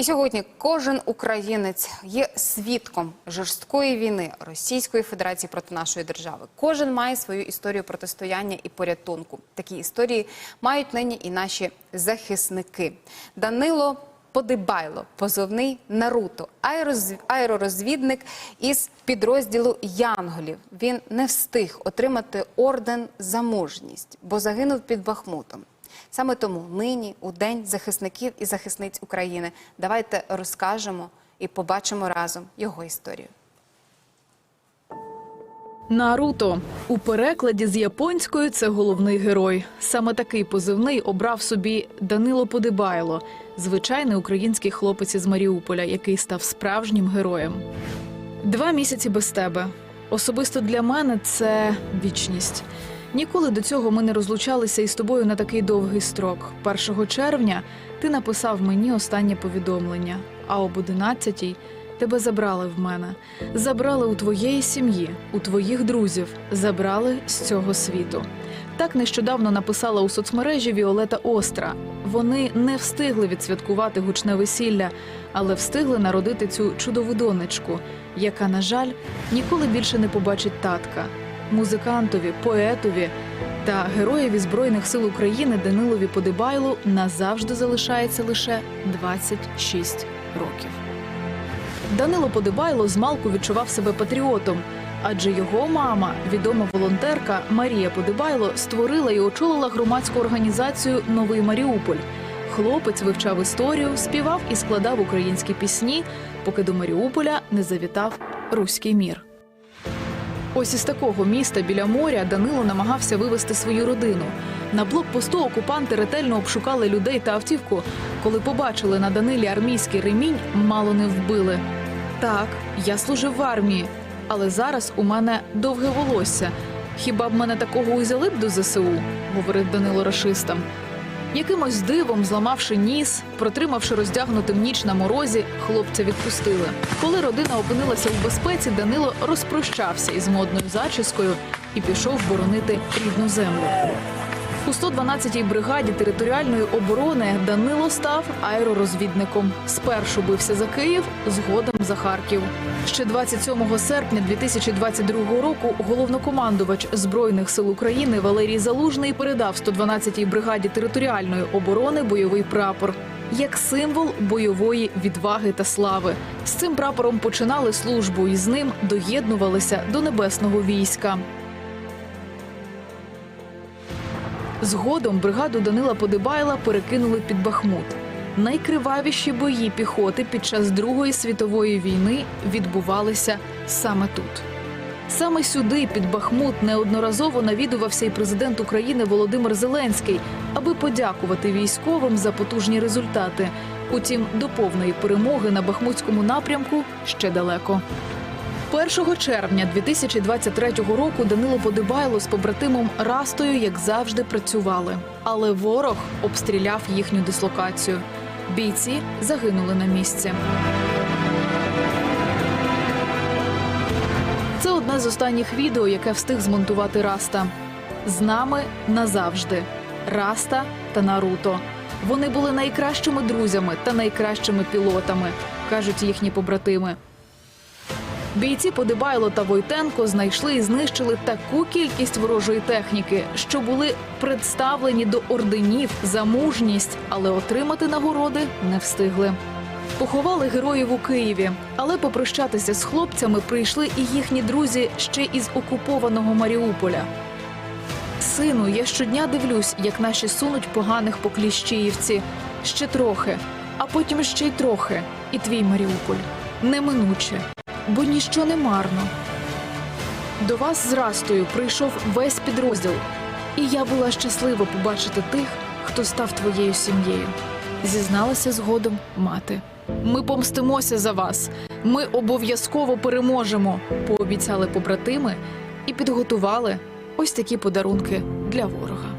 І сьогодні кожен українець є свідком жорсткої війни Російської Федерації проти нашої держави. Кожен має свою історію протистояння і порятунку. Такі історії мають нині і наші захисники. Данило Подибайло, позовний Наруто, аерозв- аеророзвідник із підрозділу Янголів. Він не встиг отримати орден за мужність, бо загинув під Бахмутом. Саме тому нині, у День захисників і захисниць України, давайте розкажемо і побачимо разом його історію. Наруто у перекладі з японської це головний герой. Саме такий позивний обрав собі Данило Подибайло, звичайний український хлопець із Маріуполя, який став справжнім героєм. Два місяці без тебе. Особисто для мене це вічність. Ніколи до цього ми не розлучалися із тобою на такий довгий строк. 1 червня ти написав мені останнє повідомлення, а об 11-й тебе забрали в мене. Забрали у твоєї сім'ї, у твоїх друзів, забрали з цього світу. Так нещодавно написала у соцмережі Віолета Остра. Вони не встигли відсвяткувати гучне весілля, але встигли народити цю чудову донечку, яка, на жаль, ніколи більше не побачить татка. Музикантові, поетові та героєві Збройних сил України Данилові Подибайлу назавжди залишається лише 26 років. Данило Подибайло змалку відчував себе патріотом, адже його мама, відома волонтерка Марія Подибайло, створила і очолила громадську організацію Новий Маріуполь. Хлопець вивчав історію, співав і складав українські пісні, поки до Маріуполя не завітав руський мір. Ось із такого міста біля моря Данило намагався вивести свою родину. На блокпосту окупанти ретельно обшукали людей та автівку. Коли побачили на Данилі армійський ремінь, мало не вбили. Так, я служив в армії, але зараз у мене довге волосся. Хіба б мене такого узяли б до ЗСУ? говорив Данило рашистам. Якимось дивом, зламавши ніс, протримавши роздягнутим ніч на морозі, хлопця відпустили. Коли родина опинилася у безпеці, Данило розпрощався із модною зачіскою і пішов боронити рідну землю. У 112-й бригаді територіальної оборони Данило став аеророзвідником. Спершу бився за Київ, згодом за Харків. Ще 27 серпня 2022 року головнокомандувач збройних сил України Валерій Залужний передав 112-й бригаді територіальної оборони бойовий прапор. Як символ бойової відваги та слави з цим прапором починали службу і з ним доєднувалися до небесного війська. Згодом бригаду Данила Подибайла перекинули під Бахмут. Найкривавіші бої піхоти під час Другої світової війни відбувалися саме тут. Саме сюди, під Бахмут, неодноразово навідувався і президент України Володимир Зеленський, аби подякувати військовим за потужні результати. Утім, до повної перемоги на Бахмутському напрямку ще далеко. 1 червня 2023 року Данило Подибайло з побратимом Растою, як завжди, працювали. Але ворог обстріляв їхню дислокацію. Бійці загинули на місці. Це одне з останніх відео, яке встиг змонтувати Раста. З нами назавжди Раста та Наруто. Вони були найкращими друзями та найкращими пілотами, кажуть їхні побратими. Бійці Подибайло та Войтенко знайшли і знищили таку кількість ворожої техніки, що були представлені до орденів за мужність, але отримати нагороди не встигли. Поховали героїв у Києві, але попрощатися з хлопцями прийшли і їхні друзі ще із окупованого Маріуполя. Сину, я щодня дивлюсь, як наші сунуть поганих по Кліщіївці. Ще трохи, а потім ще й трохи. І твій Маріуполь неминуче, бо ніщо не марно. До вас з Растою прийшов весь підрозділ, і я була щаслива побачити тих, хто став твоєю сім'єю. Зізналася згодом мати. Ми помстимося за вас. Ми обов'язково переможемо, пообіцяли побратими і підготували ось такі подарунки для ворога.